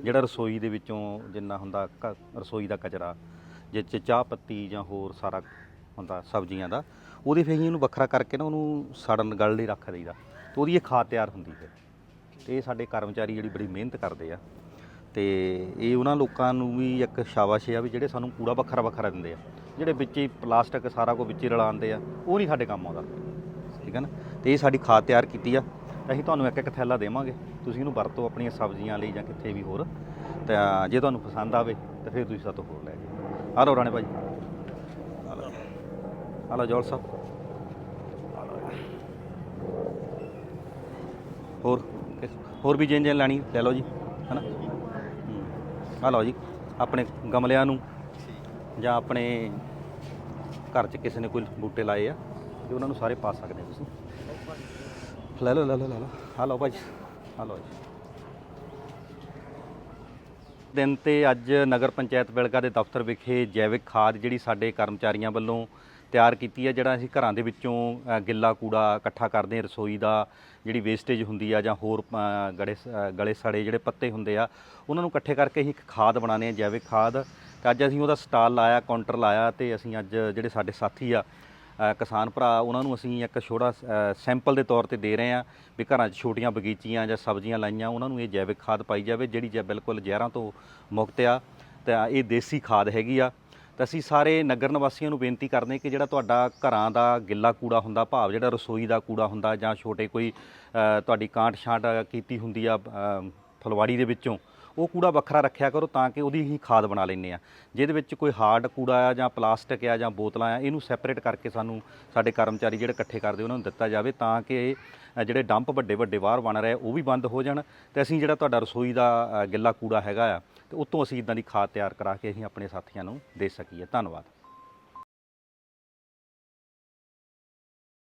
ਜਿਹੜਾ ਰਸੋਈ ਦੇ ਵਿੱਚੋਂ ਜਿੰਨਾ ਹੁੰਦਾ ਕ- ਰਸੋਈ ਦਾ ਕਚਰਾ ਜਿਹ 'ਚ ਚਾਹ ਪੱਤੀ ਜਾਂ ਹੋਰ ਸਾਰਾ ਹੁੰਦਾ ਸਬਜ਼ੀਆਂ ਦਾ, ਉਹਦੀ ਫਿਰ ਅਸੀਂ ਉਹਨੂੰ ਵੱਖਰਾ ਕਰਕੇ ਨਾ ਉਹਨੂੰ ਸੜਨ, ਗਲ ਲਈ ਰੱਖ ਦਈਦਾ ਤੇ ਉਹਦੀ ਇਹ ਖਾਦ ਤਿਆਰ ਹੁੰਦੀ ਹੈ ਤੇ ਇਹ ਸਾਡੇ ਕਰਮਚਾਰੀ ਜਿਹੜੀ ਬੜੀ ਮਿਹਨਤ ਕਰਦੇ ਆ। ਤੇ ਇਹ ਉਹਨਾਂ ਲੋਕਾਂ ਨੂੰ ਵੀ ਇੱਕ ਸ਼ਾਬਾਸ਼ ਆ ਵੀ ਜਿਹੜੇ ਸਾਨੂੰ ਕੂੜਾ ਵੱਖਰਾ ਵੱਖਰਾ ਦਿੰਦੇ ਆ। ਜਿਹੜੇ ਵਿੱਚ ਹੀ ਪਲਾਸਟਿਕ ਸਾਰਾ ਕੁਝ ਵਿੱਚ ਹੀ ਰਲਾਉਂਦੇ ਆ, ਉਹ ਨਹੀਂ ਸਾਡੇ ਕੰਮ ਆਉਂਦਾ। ਠੀਕ ਹੈ ਨਾ? ਤੇ ਇਹ ਸਾਡੀ ਖਾਦ ਤਿਆਰ ਕੀਤੀ ਆ। ਅਸੀਂ ਤੁਹਾਨੂੰ ਇੱਕ ਇੱਕ ਥੈਲਾ ਦੇਵਾਂਗੇ। ਤੁਸੀਂ ਇਹਨੂੰ ਵਰਤੋ ਆਪਣੀਆਂ ਸਬਜ਼ੀਆਂ ਲਈ ਜਾਂ ਕਿੱਥੇ ਵੀ ਹੋਰ, ਤਾਂ ਜੇ ਤੁਹਾਨੂੰ ਪਸੰਦ ਆਵੇ ਤਾਂ ਫਿਰ ਤੁਸੀਂ ਸਾਤੋਂ ਹੋਰ ਲੈ ਜਾਓ ਆ ਲਓ ਰਾਣੇ ਭਾਜੀ। ਆ ਲਓ ਆ ਲਓ ਜੋਲ ਸਾਹਿਬ। ਹੋਰ ਹੋਰ ਵੀ ਜਿੰਨ ਜਿੰਨ ਲੈਣੀ, ਲੈ ਲਓ ਜੀ, ਹੈਨਾ? ਹੂੰ। ਆ ਲਓ ਜੀ, ਆਪਣੇ ਗਮਲਿਆਂ ਨੂੰ ਜਾਂ ਆਪਣੇ ਘਰ 'ਚ ਕਿਸੇ ਨੇ ਕੋਈ ਬੂਟੇ ਲਾਏ ਆ, ਤੇ ਉਹਨਾਂ ਨੂੰ ਸਾਰੇ ਪਾ ਸਕਦੇ ਤੁਸੀਂ। ਲੈ ਲਓ ਲੈ ਲਓ ਲੈ ਲਓ। ਆ ਲਓ ਭਾਜੀ। ਆ ਲਓ ਜੀ। ਦਿਨ ਤੇ ਅੱਜ ਨਗਰ ਪੰਚਾਇਤ ਬਿਲਗਾ ਦੇ ਦਫ਼ਤਰ ਵਿਖੇ ਜੈਵਿਕ ਖਾਦ ਜਿਹੜੀ ਸਾਡੇ ਕਰਮਚਾਰੀਆਂ ਵੱਲੋਂ ਤਿਆਰ ਕੀਤੀ ਹੈ ਜਿਹੜਾ ਅਸੀਂ ਘਰਾਂ ਦੇ ਵਿੱਚੋਂ ਅ, ਗਿੱਲਾ ਕੂੜਾ ਇਕੱਠਾ ਕਰਦੇ ਹਾਂ ਰਸੋਈ ਦਾ ਜਿਹੜੀ ਵੇਸਟੇਜ ਹੁੰਦੀ ਆ ਜਾਂ ਹੋਰ ਅ, ਗੜੇ ਸ- ਅ, ਗਲੇ ਸੜੇ ਜਿਹੜੇ ਪੱਤੇ ਹੁੰਦੇ ਆ ਉਹਨਾਂ ਨੂੰ ਇਕੱਠੇ ਕਰਕੇ ਅਸੀਂ ਇੱਕ ਖਾਦ ਬਣਾਉਂਦੇ ਹਾਂ ਜੈਵਿਕ ਖਾਦ। ਤੇ ਅੱਜ ਅਸੀਂ ਉਹਦਾ ਸਟਾਲ ਲਾਇਆ ਕਾਊਂਟਰ ਲਾਇਆ ਤੇ ਅਸੀਂ ਅੱਜ ਜਿਹੜੇ ਸਾਡੇ ਸਾਥੀ ਆ ਕਿਸਾਨ ਭਰਾ, ਉਹਨਾਂ ਨੂੰ ਅਸੀਂ ਇੱਕ ਛੋਟਾ ਸੈਂਪਲ ਦੇ ਤੌਰ ਤੇ ਦੇ ਰਹੇ ਹਾਂ ਵੀ ਘਰਾਂ 'ਚ ਛੋਟੀਆਂ ਬਗੀਚੀਆਂ ਜਾਂ ਸਬਜ਼ੀਆਂ ਲਾਈਆਂ, ਉਹਨਾਂ ਨੂੰ ਇਹ ਜੈਵਿਕ ਖਾਦ ਪਾਈ ਜਾਵੇ, ਜਿਹੜੀ ਜੇ, ਬਿਲਕੁਲ ਜ਼ਹਿਰਾਂ ਤੋਂ ਮੁਕਤ ਆ। ਤਾਂ ਇਹ ਦੇਸੀ ਖਾਦ ਹੈਗੀ ਆ। ਤਾਂ ਅਸੀਂ ਸਾਰੇ ਨਗਰ ਨਿਵਾਸੀਆਂ ਨੂੰ ਬੇਨਤੀ ਕਰਦੇ ਕਿ ਜਿਹੜਾ ਤੁਹਾਡਾ ਘਰਾਂ ਦਾ ਗਿੱਲਾ ਕੂੜਾ ਹੁੰਦਾ, ਭਾਵ ਜਿਹੜਾ ਰਸੋਈ ਦਾ ਕੂੜਾ ਹੁੰਦਾ ਜਾਂ ਛੋਟੇ ਕੋਈ ਤੁਹਾਡੀ ਕਾਂਟ ਛਾਂਟ ਕੀਤੀ ਹੁੰਦੀ ਆ ਫਲਵਾੜੀ ਦੇ ਵਿੱਚੋਂ ਉਹ ਕੂੜਾ ਵੱਖਰਾ ਰੱਖਿਆ ਕਰੋ ਤਾਂ ਕਿ ਉਹਦੀ ਹੀ ਖਾਦ ਬਣਾ ਲੈਂਦੇ ਆ ਜਿਹਦੇ ਵਿੱਚ ਕੋਈ ਹਾਰਡ ਕੂੜਾ ਆ ਜਾਂ ਪਲਾਸਟਿਕ ਆ ਜਾਂ ਬੋਤਲਾਂ ਆ, ਇਹਨੂੰ ਸੈਪਰੇਟ ਕਰਕੇ ਸਾਨੂੰ ਸਾਡੇ ਕਰਮਚਾਰੀ ਜਿਹੜੇ ਇਕੱਠੇ ਕਰਦੇ ਉਹਨਾਂ ਨੂੰ ਦਿੱਤਾ ਜਾਵੇ ਤਾਂ ਕਿ ਜਿਹੜੇ ਡੰਪ ਵੱਡੇ ਵੱਡੇ ਬਾਹਰ ਬਣ ਰਹੇ ਉਹ ਵੀ ਬੰਦ ਹੋ ਜਾਣ। ਤੇ ਅਸੀਂ ਜਿਹੜਾ ਤੁਹਾਡਾ ਰਸੋਈ ਦਾ ਗਿੱਲਾ ਕੂੜਾ ਹੈਗਾ ਆ, ਤੇ ਉਤੋਂ ਅਸੀਂ ਇਦਾਂ ਦੀ ਖਾਦ ਤਿਆਰ ਕਰਾ ਕੇ ਅਸੀਂ ਆਪਣੇ ਸਾਥੀਆਂ ਨੂੰ ਦੇ ਸਕੀਏ। ਧੰਨਵਾਦ।